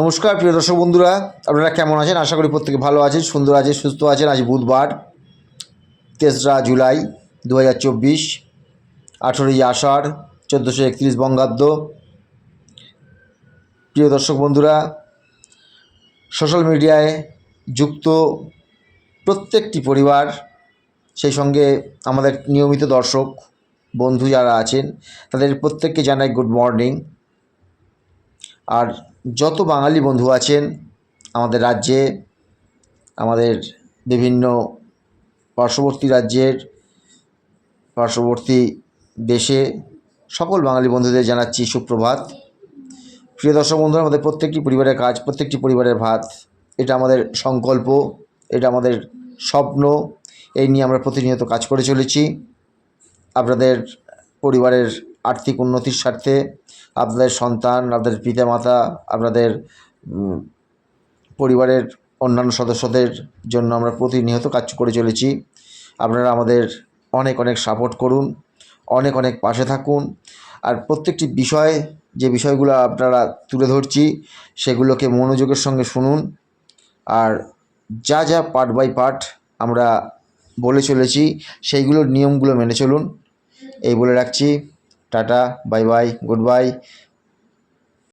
নমস্কার, প্রিয় দর্শক বন্ধুরা, আপনারা কেমন আছেন? আশা করি প্রত্যেকে ভালো আছেন, সুন্দর আছেন, সুস্থ আছেন। আজ বুধবার, তেসরা জুলাই দু হাজার চব্বিশ, আঠেরোই আষাঢ়, চোদ্দোশো একত্রিশ বঙ্গাব্দ। প্রিয় দর্শক বন্ধুরা, সোশ্যাল মিডিয়ায় যুক্ত প্রত্যেকটি পরিবার, সেই সঙ্গে আমাদের নিয়মিত দর্শক, বন্ধু যারা আছেন, তাদের প্রত্যেককে জানাই গুড মর্নিং। আর যত বাঙালি বন্ধু আছেন আমাদের রাজ্যে, আমাদের বিভিন্ন পার্শ্ববর্তী রাজ্যের, পার্শ্ববর্তী দেশে সকল বাঙালি বন্ধুদের জানাচ্ছি সুপ্রভাত। প্রিয় দর্শক বন্ধুরা, আমাদের প্রত্যেকটি পরিবারের কাজ, প্রত্যেকটি পরিবারের ভাত, এটা আমাদের সংকল্প, এটা আমাদের স্বপ্ন, এই নিয়ে আমরা প্রতিনিয়ত কাজ করে চলেছি। আপনাদের পরিবারের আর্থিক উন্নতির স্বার্থে আপনাদের সন্তান, আপনাদের পিতামাতা, আপনাদের পরিবারের অন্যান্য সদস্যদের জন্য আমরা প্রতিনিয়ত কাজ করে চলেছি। আপনারা আমাদের অনেক অনেক সাপোর্ট করুন, অনেক অনেক পাশে থাকুন। আর প্রত্যেকটি বিষয়, যে বিষয়গুলো আপনারা তুলে ধরছি, সেগুলোকে মনোযোগের সঙ্গে শুনুন। আর যা যা পার্ট বাই পার্ট আমরা বলে চলেছি, সেইগুলোর নিয়মগুলো মেনে চলুন। এই বলে রাখছি। Tata bye bye goodbye.